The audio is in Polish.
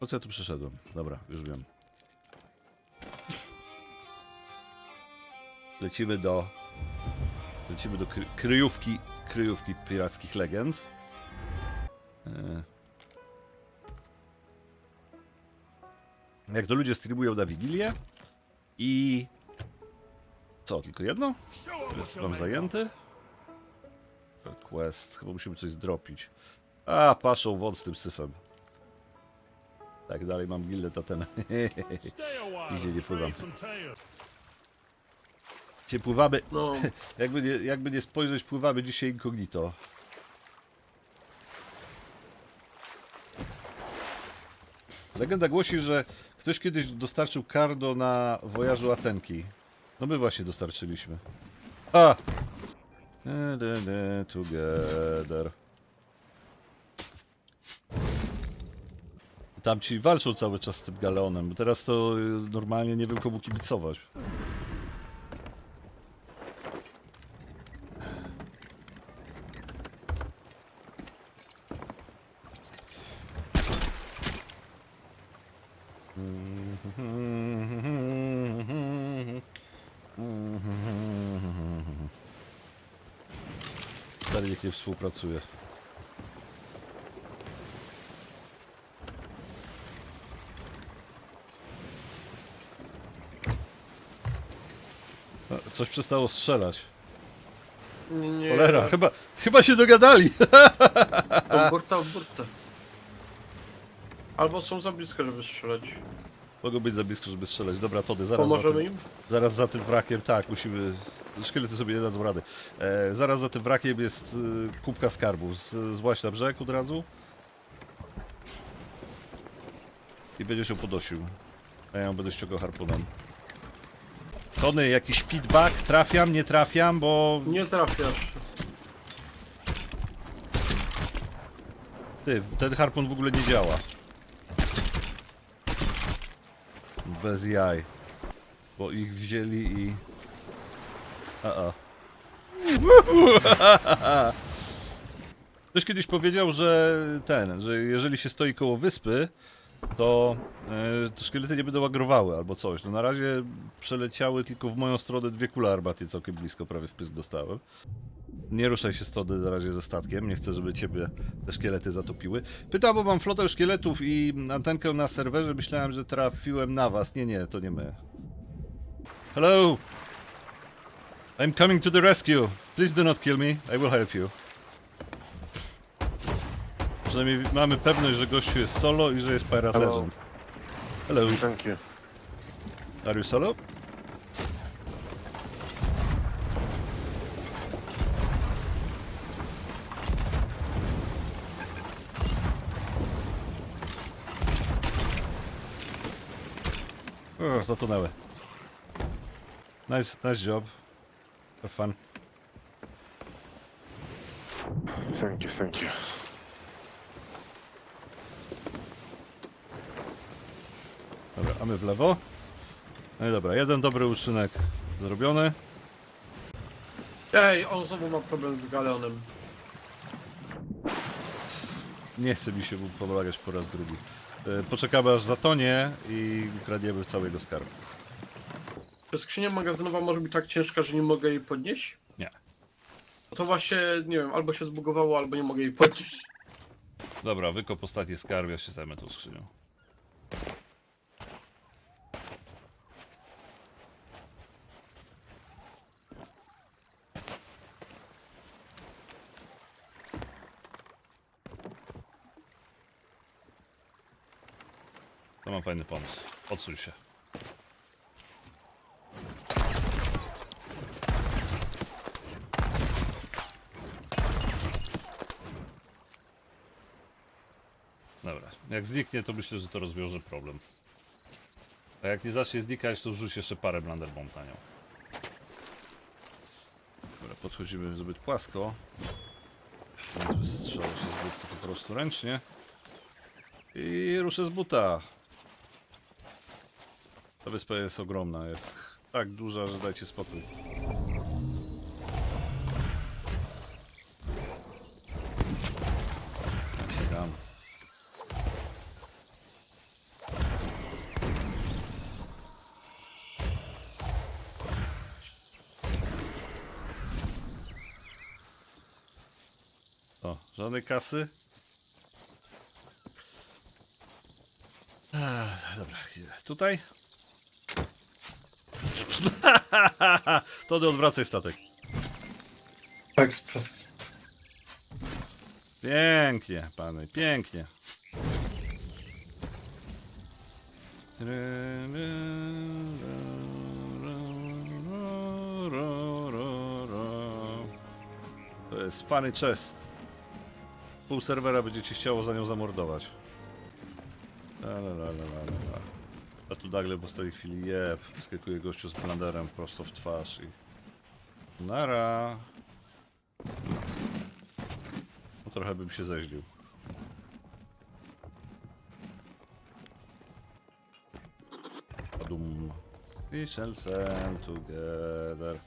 Po co ja tu przyszedłem? Dobra, już wiem. Lecimy do... Lecimy do kry kryjówki, kryjówki pirackich legend. Eee. Jak to ludzie streamują na Wigilię i... Co, tylko jedno? Jest mam zajęty? Quest, chyba musimy coś zdropić. A, paszą won z tym syfem. Tak, dalej mam gildę Tatena. Nigdzie nie pływam. Dzisiaj pływamy, No, jakby nie, jakby nie spojrzeć, pływamy dzisiaj incognito. Legenda głosi, że ktoś kiedyś dostarczył kardo na wojażu Atenki. No my właśnie dostarczyliśmy. A! Together. Tam ci walczą cały czas z tym galeonem, bo teraz to y, normalnie nie wiem komu kibicować. Stary nikt nie współpracuje. A, Coś przestało strzelać. nie. Cholera, chyba, chyba się dogadali. To burta, burta. Albo są za blisko, żeby strzelać. Mogą być za blisko, żeby strzelać. Dobra, Tody, zaraz za Pomożemy tym, im? zaraz za tym wrakiem, tak, musimy... Szkielety sobie nie dadzą rady. E, zaraz za tym wrakiem jest y, kubka skarbu. Z, złaź na brzeg od razu. I będziesz ją podosił. A ja ją będę ściągał harpunem. Tony, jakiś feedback? Trafiam, nie trafiam, bo... Nie trafiasz. Ty, ten harpun w ogóle nie działa. Bez jaj. Bo ich wzięli i... -a. Ktoś kiedyś powiedział, że ten, że jeżeli się stoi koło wyspy, to, e, to szkielety nie będą agrowały albo coś. No na razie przeleciały tylko w moją stronę dwie kule armaty całkiem blisko, prawie w pysk dostałem. Nie ruszaj się stody na razie ze statkiem, nie chcę, żeby ciebie te szkielety zatopiły. Pytam, bo mam flotę szkieletów i antenkę na serwerze, myślałem, że trafiłem na was. Nie, nie, to nie my. Hello! I'm coming to the rescue. Please do not kill me, I will help you. Przynajmniej mamy pewność, że gościu jest solo i że jest Pirate Hello. Legend. Hello, Thank you. are you solo? O, zatonęły. Nice, nice job. Have fun. Thank you, thank you. Dobra, a my w lewo. No i dobra, jeden dobry uczynek zrobiony. Ej, on znowu ma problem z galeonem. Nie chce mi się pomagać po raz drugi. E, Poczekamy aż zatonie i ukradniemy cały jego skarb. Czy skrzynia magazynowa może być tak ciężka, że nie mogę jej podnieść? Nie. No to właśnie, nie wiem, albo się zbugowało, albo nie mogę jej podnieść. Dobra, wykop ostatni skarb, ja się zajmę tą skrzynią. To mam fajny pomysł. Odsuń się. Dobra, jak zniknie, to myślę, że to rozwiąże problem. A jak nie zacznie znikać, to wrzuć jeszcze parę blunderbomb na nią. Dobra, podchodzimy zbyt płasko. Więc wystrzela się z budki po prostu ręcznie. I ruszę z buta. Ta wyspa jest ogromna, jest tak duża, że dajcie spokój. O, żadnej kasy. Ech, dobra, tutaj? to odwracaj statek. Ekspres. Pięknie, pany, pięknie. To jest funny chest. Pół serwera będzie ci chciało za nią zamordować. La. A tu nagle w ostatniej chwili jeb, wyskakuje gościu z blenderem prosto w twarz i... Nara. No trochę bym się zeźlił. Padum. We shall together.